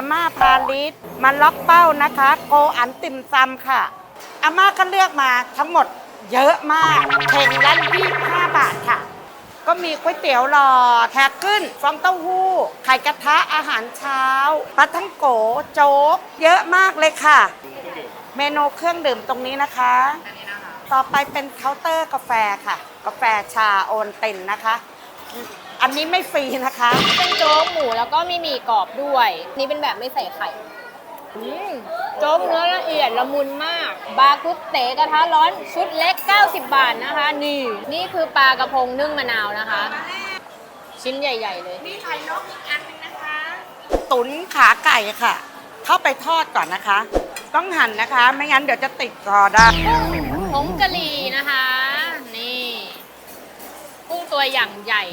อาม่าพาลิสมาล็อกเป้านะคะ โกอันติ่มซำค่ะ อาม่าก็เลือกมาทั้งหมดเยอะมากเข่งละ25 บาทค่ะ ก็มีก๋วยเตี๋ยวหลอดแท็กขึ้น ฟองเต้าหู้ ไข่กระทะอาหารเช้าปลาทั้งโกโจ๊ก เยอะมากเลยค่ะ เมนูเครื่องดื่มตรงนี้นะคะ ต่อไปเป็นเคาน์เตอร์กาแฟค่ะ กาแฟชาโอนตินนะคะ อันนี้ไม่ฟรีนะคะ เป็นโจ๊กหมูแล้วก็มีหมี่กรอบด้วย นี่เป็นแบบไม่ใส่ไข่อืมโจ๊กเนื้อละเอียดละมุนมาก บาคุกเต๋กระทะร้อนชุดเล็ก 90 บาทนะคะ นี่ นี่คือปลากระพงนึ่งมะนาวนะคะ ชิ้นใหญ่ ๆ เลยมีไข่นกอีกอันนึงนะคะ ตุ๋นขาไก่ค่ะ เข้าไปทอดก่อนนะคะ ต้องหั่นนะคะ ไม่งั้นเดี๋ยวจะติดคอได้ผงกะหรี่นะคะ นี่กุ้งตัวอย่างใหญ่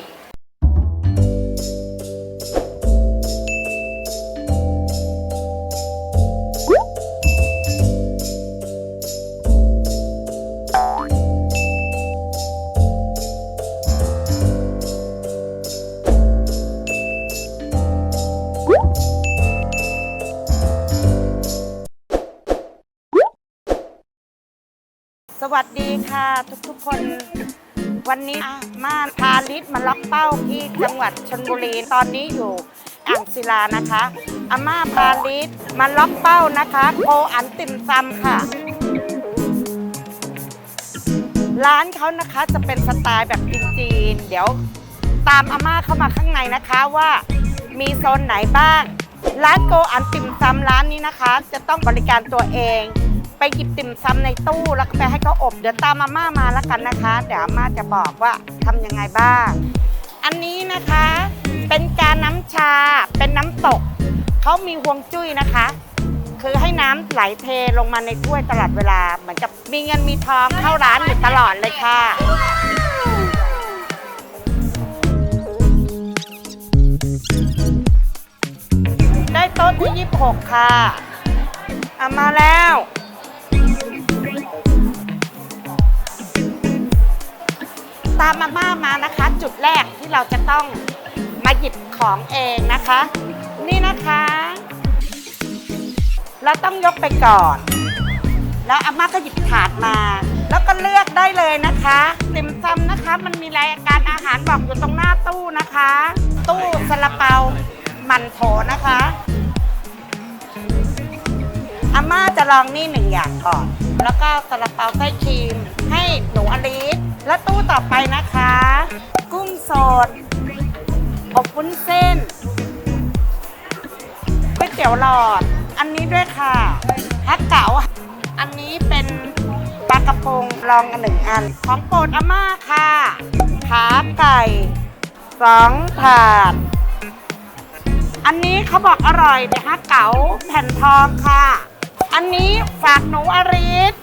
สดีค่ะทุกๆคนวันนี้อะมาพาลิศมาล็อกเป้าที่จังหวัดชนบุรีตอนนี้อยู่อ่างศิลานะคะอาม่าพาลิศมาล็อกเป้านะคะโกอันติ่มซำค่ะ ร้านเขานะคะจะเป็นสไตล์แบบจีนๆเดี๋ยวตามอาม่าเข้ามาข้างในนะคะว่ามีโซนไหนบ้าง ร้านโกอันติ่มซำร้านนี้นะคะ จะต้องบริการตัวเอง ไปหยิบติ่มซำในตู้แล้วก็ไปให้เขาอบ เดี๋ยวตามอาม่ามาแล้วกันนะคะ เดี๋ยวอาม่าจะบอกว่าทำยังไงบ้าง อันนี้นะคะเป็นกาน้ำชาเป็นน้ำตก เขามีห่วงจุ้ยนะคะ คือให้น้ำไหลเทลงมาในถ้วยตลอดเวลา เหมือนกับมีเงินมีทองเข้าร้านอยู่ตลอดเลยค่ะ ได้โต๊ะที่ 26 ค่ะเอามาแล้วามมาม่ามานะคะ จุดแรกที่เราจะต้องมาหยิบของเองนะคะ นี่นะคะ เราต้องยกไปก่อน แล้วอาม่าก็หยิบถาดมา แล้วก็เลือกได้เลยนะคะติ่มซำนะคะ มันมีรายการอาหารบอกอยู่ตรงหน้าตู้นะคะ ตู้ซาลาเปามันโถนะคะ อาม่าจะลองนี่หนึ่งอย่างก่อน แล้วก็ซาลาเปาไส้ครีม ให้หนูอลิสและตู้ต่อไปนะคะ กุ้งสดอบวุ้นเส้นก๋วยเตี๋ยวหลอด อันนี้ด้วยค่ะฮักเก๋าอันนี้เป็นปลากระพงลองกันหนึ่งอัน ของโปรดอาม่าค่ะขาไก่สองถาด อันนี้เขาบอกอร่อยแต่ฮักเก๋าแผ่นทองค่ะ อันนี้ฝากหนูอริส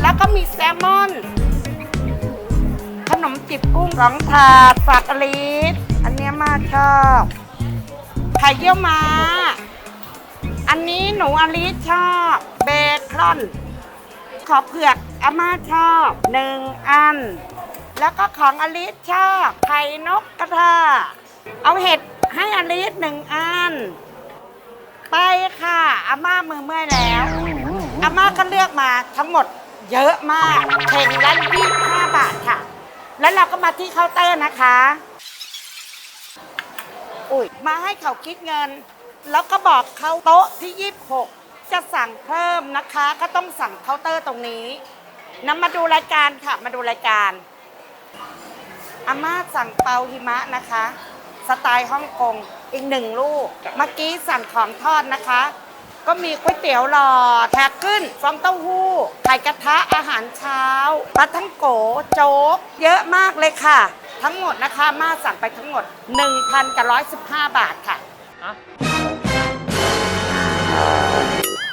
แล้วก็มีแซลมอน ขนมจิบกุ้งสองถาดฝากอริสอันเนี้ยมากชอบไข่เยี่ยวม้า อันนี้หนูอลิสชอบ เบคอน ขอเผือกอาม่าชอบหนึ่งอัน แล้วก็ของอลิสชอบไข่นกกระทาเอาเห็ดให้อลิสหนึ่งอัน ไปค่ะอาม่ามือเมื่อยแล้วอาม่าก็เลือกมาทั้งหมดเยอะมากเข่งละ25บาทค่ะ แล้วเราก็มาที่เคาน์เตอร์นะคะ อุ้ยมาให้เขาคิดเงิน แล้วก็บอกเขาโต๊ะที่ 26 จะสั่งเพิ่มนะคะ ก็ต้องสั่งเคาน์เตอร์ตรงนี้นำมาดูรายการค่ะ มาดูรายการอาม่าสั่งเปาหิมะนะคะ สไตล์ฮ่องกง อีกหนึ่งลูก เมื่อกี้สั่งของทอดนะคะ ก็มีก๋วยเตี๋ยวหลอดแท็กขึ้น ฟองเต้าหู้ ไข่กระทะอาหารเช้าปลาทั้งโกโจ๊ก เยอะมากเลยค่ะ ทั้งหมดนะคะอามาสั่งไปทั้งหมด 1,000กับ115 บาทค่ะ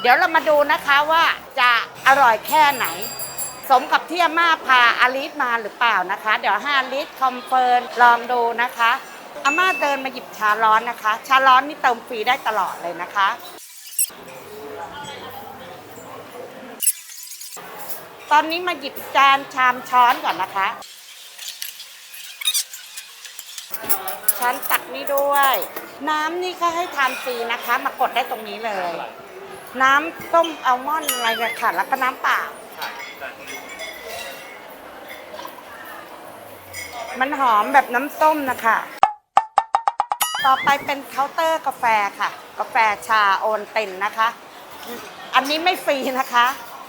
เดี๋ยวเรามาดูนะคะว่าจะอร่อยแค่ไหน สมกับที่อาม่าพาอาลิสมาหรือเปล่านะคะ เดี๋ยวให้อาลิสคอมเฟิร์มลองดูนะคะ อาม่าเดินมาหยิบชาร้อนนะคะ ชาร้อนนี่เติมฟรีได้ตลอดเลยนะคะ ตอนนี้มาหยิบจานชามช้อนก่อนนะคะ ช้อนตักนี่ด้วย น้ำนี่ก็ให้ทานฟรีนะคะ มากดได้ตรงนี้เลย น้ำต้มอัลมอนด์อะไรกันค่ะ แล้วก็น้ำเปล่ามันหอมแบบน้ำส้มนะคะ ต่อไปเป็นเคาน์เตอร์กาแฟค่ะ กาแฟชาโอนตินนะคะ อันนี้ไม่ฟรีนะคะ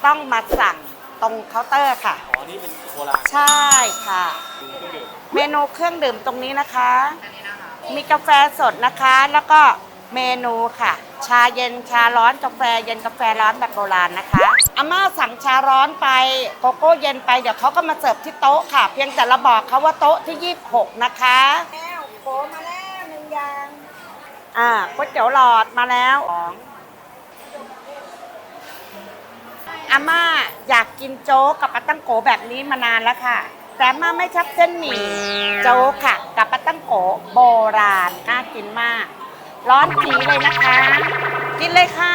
ต้องมาสั่งตรงเคาน์เตอร์ค่ะ อ๋อ นี่เป็นโบราณใช่ค่ะเครื่องดื่มเมนูเครื่องดื่มตรงนี้นะคะ มีกาแฟสดนะคะ แล้วก็เมนูค่ะ ชาเย็นชาร้อนกาแฟเย็นกาแฟร้อนแบบโบราณนะคะอาม่าสั่งชาร้อนไปโกโก้เย็นไปเดี๋ยวเขาก็มาเสิร์ฟที่โต๊ะค่ะ เพียงแต่เราบอกเขาว่าโต๊ะที่ 26 นะคะแล้วโผมาแล้วหนึ่งอย่าง อ่าก๋วยเตี๋ยวหลอดมาแล้วองอาม่าอยากกินโจ๊กกับปลาตั้งโกแบบนี้มานานแล้วค่ะ แต่อาม่าไม่ชอบเส้นหมี่โจ๊กค่ะ กับปลาตั้งโกโบราณน่ากินมาก ร้อนจีเลยนะคะ กินเลยค่ะ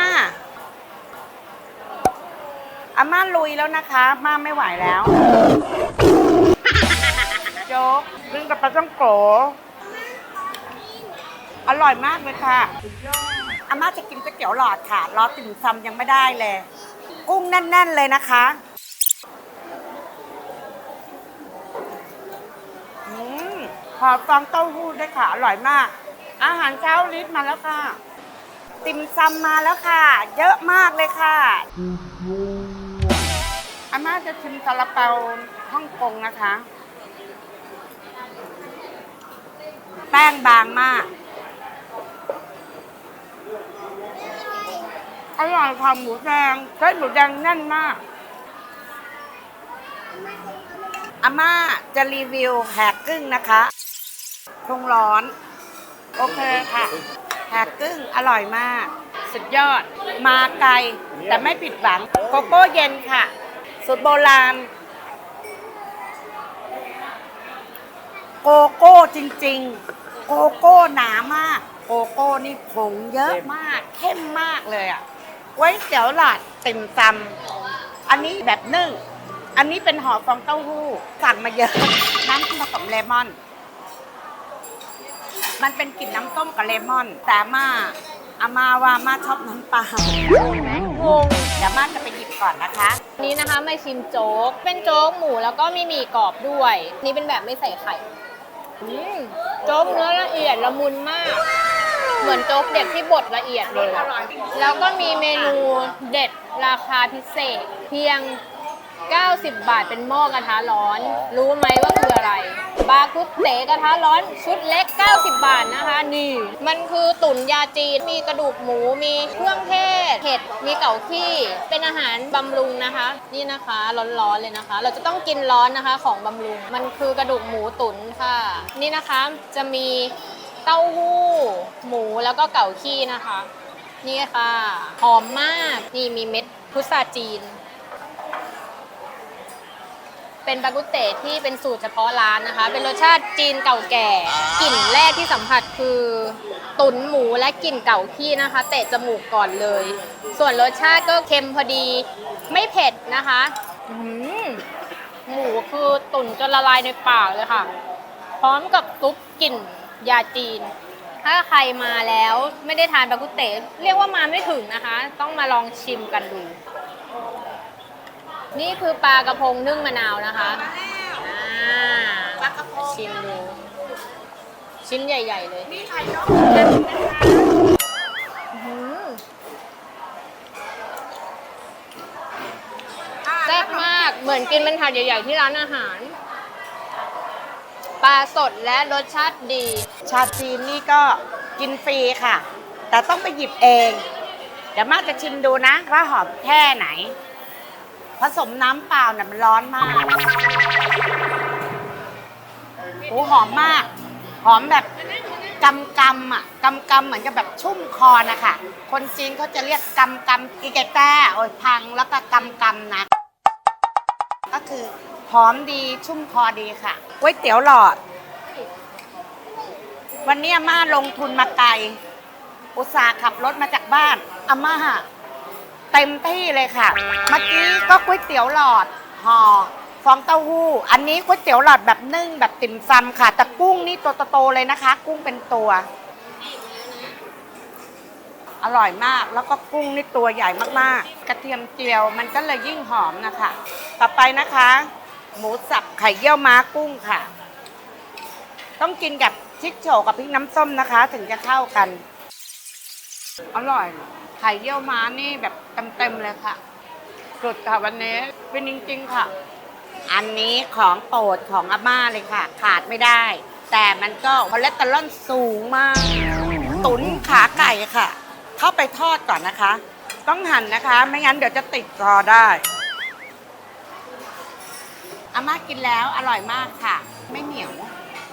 อาม่าลุยแล้วนะคะม่าไม่ไหวแล้ว โจ๊กนึ่งกับปลาต้องโก อร่อยมากเลยค่ะอาม่าจะกินก๋วยเตี๋ยวหลอดค่ะรอติ่มซำยังไม่ได้เลย กุ้งแน่น ๆเลยนะคะอืมขอฟองเต้าหู้ด้วยค่ะ อร่อยมาก อาหารเช้าลิสมาแล้วค่ะ ติ่มซำมาแล้วค่ะ เยอะมากเลยค่ะอาม่าจะชิมซาลาเปาฮ่องกงนะคะ แป้งบางมาก อร่อยค่ะหมูแดงใช้นหมูแดงแน่นมาก อาม่าจะรีวิวแหกกึ้งนะคะคงร้อน โอเคค่ะแหกกึ้งอร่อยมาก สุดยอด มาไกล แต่ไม่ผิดหวัง โกโก้เย็นค่ะ สุดโบราณ โกโก้จริง ๆ โกโก้หนามาก โกโก้นี่ผงเยอะมาก เข้มมากเลยอะ ไว้เตี๋ยวหลอดติ่มซำอันนี้แบบนึ่ง อันนี้เป็นห่อฟองเต้าหู้ สั่งมาเยอะ น้ำผสมเลมอน มันเป็นกลิ่นน้ำต้มกับเลมอน แต่อามาอามาว่าอามาชอบน้ำเปล่างงเดี๋ยวอามาจะไปหยิบก่อนนะคะ นี้นะคะมาชิมโจ๊ก เป็นโจ๊กหมูแล้วก็มีหมี่กรอบด้วย นี่เป็นแบบไม่ใส่ไข่ อืมโจ๊กเนื้อละเอียดละมุนมาก เหมือนโจ๊กเด็ดที่บดละเอียดเลย แล้วก็มีเมนูเด็ดราคาพิเศษเพียง 90 บาทเป็นหม้อกระทะร้อน รู้ไหมว่าคืออะไร บาคุเตกระทะร้อนชุดเล็ก 90 บาทนะคะ นี่ มันคือตุ๋นยาจีน มีกระดูกหมู มีเครื่องเทศ เห็ด มีเก่าขี้ เป็นอาหารบำรุงนะคะ นี่นะคะร้อนๆเลยนะคะ เราจะต้องกินร้อนนะคะของบำรุง มันคือกระดูกหมูตุ๋นค่ะ นี่นะคะจะมี เต้าหู้ หมูแล้วก็เก่าขี้นะคะ นี่ค่ะ หอมมาก นี่มีเม็ดพุทราจีน เป็นบากุเตะที่เป็นสูตรเฉพาะร้านนะคะ เป็นรสชาติจีนเก่าแก่ กลิ่นแรกที่สัมผัสคือตุ๋นหมูและกลิ่นเก่าขี้นะคะ เตะจมูกก่อนเลย ส่วนรสชาติก็เค็มพอดี ไม่เผ็ดนะคะอื้อหือหมูคือตุ๋นจนละลายในปากเลยค่ะ พร้อมกับซุปกลิ่น ยาจีน ถ้าใครมาแล้วไม่ได้ทานบากุเตะเรียกว่ามาไม่ถึงนะคะ ต้องมาลองชิมกันดู นี่คือปลากระพงนึ่งมะนาวนะคะอ่าปลากระพงชิมดูชิ้นใหญ่ ๆ เลยนี่ไข่นกเหมือนกันนะคะอื้อหือแซ่บมาก เหมือนกินเป็นถาดใหญ่ ๆ ที่ร้านอาหาร ปลาสดและรสชาติดี ชาจีนนี่ก็กินฟรีค่ะ แต่ต้องไปหยิบเอง เดี๋ยวมาจะชิมดูนะว่าหอมแค่ไหน ผสมน้ำเปล่าเนี่ยมันร้อนมากโอ้หอมมาก หอมแบบกำกำอะกำกำเหมือนกับแบบชุ่มคอนะคะคนจีนเขาจะเรียกกำกำอีแกต้โอ้ยพังแล้วก็กำกำนะ ก็คือหอมดีชุ่มคอดีค่ะก๋วยเตี๋ยวหลอด วันนี้อาม่าลงทุนมาไกล อุตส่าห์ขับรถมาจากบ้านอาม่าเต็มที่เลยค่ะ เมื่อกี้ก็ก๋วยเตี๋ยวหลอดห่อฟองเต้าหู้ อันนี้ก๋วยเตี๋ยวหลอดแบบนึ่งแบบติ่มซำค่ะ แต่กุ้งนี่ตัวโตๆเลยนะคะ กุ้งเป็นตัว อร่อยมาก แล้วก็กุ้งนี่ตัวใหญ่มากๆ กระเทียมเจียวมันก็เลยยิ่งหอมนะคะ ต่อไปนะคะ หมูสับไข่เยี่ยวม้ากุ้งค่ะ ต้องกินกับชิกโฉกับพริกน้ำส้มนะคะ ถึงจะเข้ากัน อร่อย ไข่เยี่ยวม้านี่แบบเต็มๆเลยค่ะสุดค่ะวันนี้เป็นจริงๆค่ะ อันนี้ของโปรดของอาม่าเลยค่ะ ขาดไม่ได้ แต่มันก็คอเลสเตอรอลสูงมาก ตุ๋นขาไก่ค่ะ เข้าไปทอดก่อนนะคะ ต้องหั่นนะคะ ไม่งั้นเดี๋ยวจะติดคอได้อาม่ากินแล้วอร่อยมากค่ะ ไม่เหนียว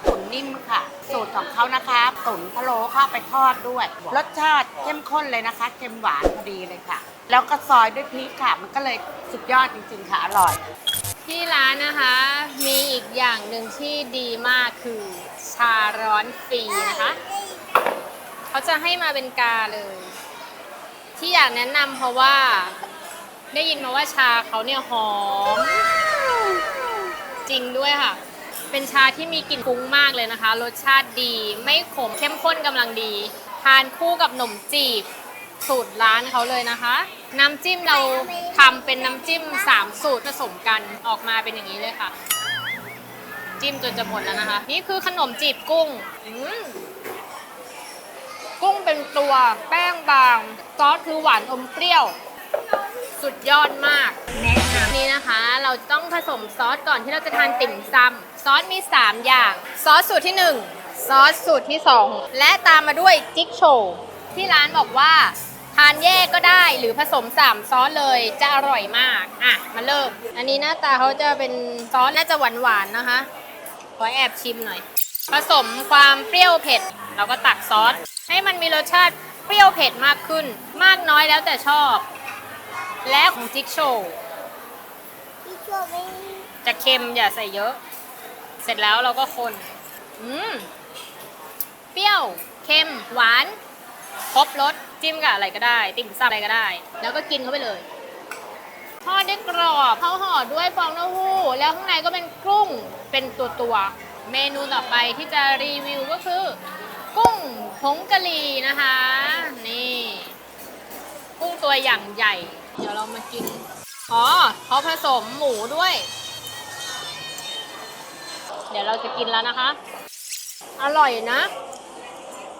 ตุ๋นนิ่มค่ะ สูตรของเขานะคะตุ๋นพะโล้เข้าไปทอดด้วย รสชาติเข้มข้นเลยนะคะเค็มหวานพอดีเลยค่ะ แล้วก็ซอยด้วยพริกค่ะ มันก็เลยสุดยอดจริง ๆ ค่ะ อร่อย ที่ร้านนะคะ มีอีกอย่างหนึ่งที่ดีมากคือชาร้อนฟรีนะคะ เขาจะให้มาเป็นกาเลย ที่อยากแนะนำเพราะว่า ได้ยินมาว่าชาเขาเนี่ยหอม จริงด้วยค่ะ เป็นชาที่มีกลิ่นฟุ้งมากเลยนะคะ รสชาติดีไม่ขมเข้มข้นกำลังดี ทานคู่กับขนมจีบสูตรร้านเขาเลยนะคะ น้ำจิ้มเราทำเป็นน้ำจิ้ม 3 สูตรผสมกันออกมาเป็นอย่างนี้เลยค่ะ จิ้มจนจะหมดแล้วนะคะ นี่คือขนมจีบกุ้งอืม กุ้งเป็นตัวแป้งบาง ซอสคือหวานอมเปรี้ยว สุดยอดมาก แนะนำนี่นะคะ เราต้องผสมซอสก่อนที่เราจะทานติ่มซำซอสมี 3 อย่าง ซอสสูตรที่ 1 ซอสสูตรที่ 2 และตามมาด้วยจิ๊กโชว์ที่ร้านบอกว่าทานแยกก็ได้หรือผสม3ซอสเลยจะอร่อยมาก อะ มาเริ่ม อันนี้หน้าตาเขาจะเป็นซอสน่าจะหวานๆนะคะ ขอแอบชิมหน่อย ผสมความเปรี้ยวเผ็ด เราก็ตักซอส ให้มันมีรสชาติเปรี้ยวเผ็ดมากขึ้น มากน้อยแล้วแต่ชอบ และของจิ๊กโชว์จะเค็มอย่าใส่เยอะ เสร็จแล้วเราก็คน อืม เปรี้ยว เค็ม หวาน ครบรส จิ้มกับอะไรก็ได้ ติ่มซำอะไรก็ได้ แล้วก็กินเข้าไปเลย ทอดได้กรอบเขาห่อด้วยฟองเต้าหู้ แล้วข้างในก็เป็นกุ้ง เป็นตัวตัวๆเมนูต่อไปที่จะรีวิวก็คือ กุ้งผงกะหรี่นะคะ นี่ กุ้งตัวอย่างใหญ่ เดี๋ยวเรามากิน อ๋อเขาผสมหมูด้วย เดี๋ยวเราจะกินแล้วนะคะ อร่อยนะ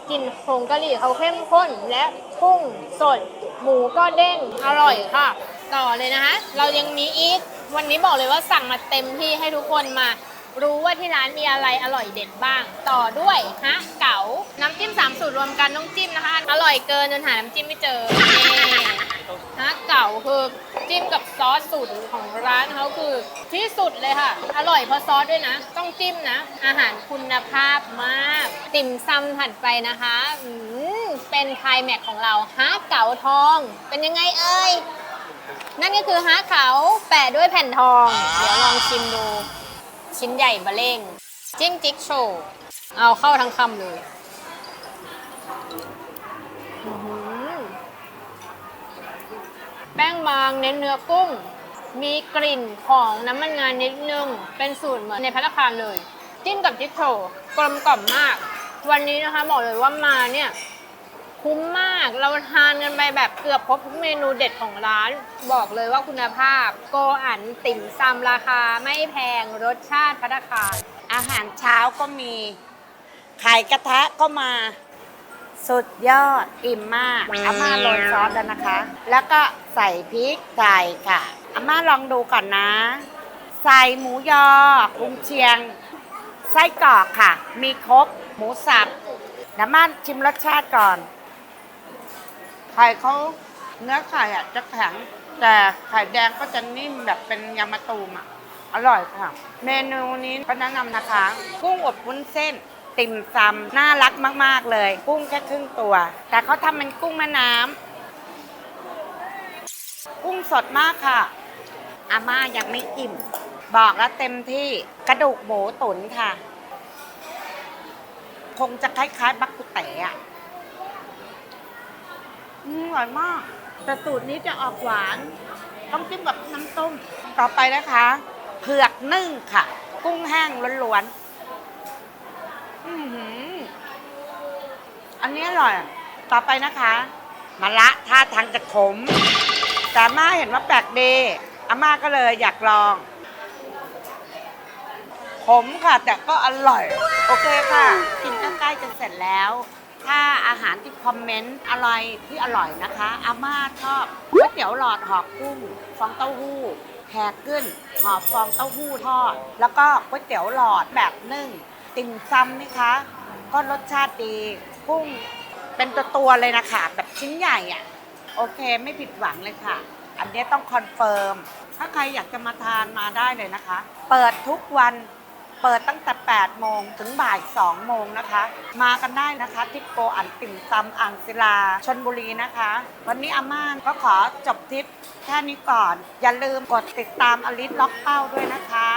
กลิ่นผงกะหรี่เขาเข้มข้นและกุ้งสด หมูก็เด้งอร่อยค่ะ ต่อเลยนะคะ เรายังมีอีก วันนี้บอกเลยว่าสั่งมาเต็มที่ให้ทุกคนมา รู้ว่าที่ร้านมีอะไรอร่อยเด็ดบ้าง ต่อด้วยฮะเก๋าน้ำจิ้มสามสูตรรวมกันต้องจิ้มนะคะ อร่อยเกินจนหาน้ำจิ้มไม่เจอนี่ฮะเก๋าคือจิ้มกับซอสสูตรของร้านเขาคือที่สุดเลยค่ะ อร่อยเพราะซอสด้วยนะ ต้องจิ้มนะ อาหารคุณภาพมาก ติ่มซำถัดไปนะคะอืมเป็นไคลแม็กของเราฮะเก๋าทอง เป็นยังไงเอ่ยนั่นก็คือฮะเขาแปะด้วยแผ่นทอง เดี๋ยวลองชิมดู ชิ้นใหญ่บะเล่ง จิ้มจิ๊กโชว์เอาเข้าทั้งคำเลยแป้งบางเน้นเนื้อกุ้ง มีกลิ่นของน้ำมันงานนิดนึง เป็นสูตรเหมือนในพัตตาคารเลย จิ้มกับจิ๊กโชว์กลมกล่อมมาก วันนี้นะคะบอกเลยว่ามาเนี่ย คุ้มมาก เราทานกันไปแบบเกือบครบทุกเมนูเด็ดของร้าน บอกเลยว่าคุณภาพ โกอันติ่มซำราคาไม่แพงรสชาติพัตตาคารอาหารเช้าก็มี ไข่กระทะก็มา สุดยอดอิ่มมากอาม่าโรยซอสแล้วนะคะ แล้วก็ใส่พริกใส่ค่ะอาม่าลองดูก่อนนะ ใส่หมูยอกุ้งเชียง ไส้กรอกค่ะ มีครบหมูสับน้ำมันชิมรสชาติก่อน ไข่เขาเนื้อไข่อะจะแข็ง แต่ไข่แดงก็จะนิ่มแบบเป็นยำมะตูมอะ อร่อยค่ะ เมนูนี้ก็แนะนำนะคะ กุ้งอบวุ้นเส้น ติ่มซำน่ารักมาก ๆ เลย กุ้งแค่ครึ่งตัว แต่เขาทำเป็นกุ้งแม่น้ำกุ้งสดมากค่ะ อาม่ายังไม่อิ่ม บอกแล้วเต็มที่กระดูกหมูตุ๋นค่ะ คงจะคล้ายๆ บักกุเต๋อะ อืมอร่อยมาก แต่สูตรนี้จะออกหวาน ต้องจิ้มกับน้ำต้ม ต่อไปนะคะเผือกนึ่งค่ะ กุ้งแห้งล้วนๆอื้อหือ อันนี้อร่อย ต่อไปนะคะมะละท่าทางจะขม แต่อาม่าเห็นว่าแปลกดีอาม่าก็เลยอยากลอง ขมค่ะ แต่ก็อร่อย โอเคค่ะ กินใกล้ๆจะเสร็จแล้ว ถ้าอาหารที่คอมเมนต์อะไรที่อร่อยนะคะ อาม่าชอบก๋วยเตี๋ยวหลอดหอบกุ้งฟองเต้าหู้แฮกึ้นหอบฟองเต้าหู้ทอด แล้วก็ก๋วยเตี๋ยวหลอดแบบนึ่ง ติ่มซำนี่คะ ก็รสชาติดีกุ้งเป็นตัวตัวเลยนะคะแบบชิ้นใหญ่อะโอเคไม่ผิดหวังเลยค่ะ อันนี้ต้องคอนเฟิร์ม ถ้าใครอยากจะมาทานมาได้เลยนะคะ เปิดทุกวัน เปิดตั้งแต่ 8 โมงถึงบ่าย 2 โมงนะคะ มากันได้นะคะที่โกอันติ่มซำอ่างศิลาชนบุรีนะคะ วันนี้อาม่านก็ขอจบทริปแค่นี้ก่อน อย่าลืมกดติดตามอลิสล็อกเป้าด้วยนะคะ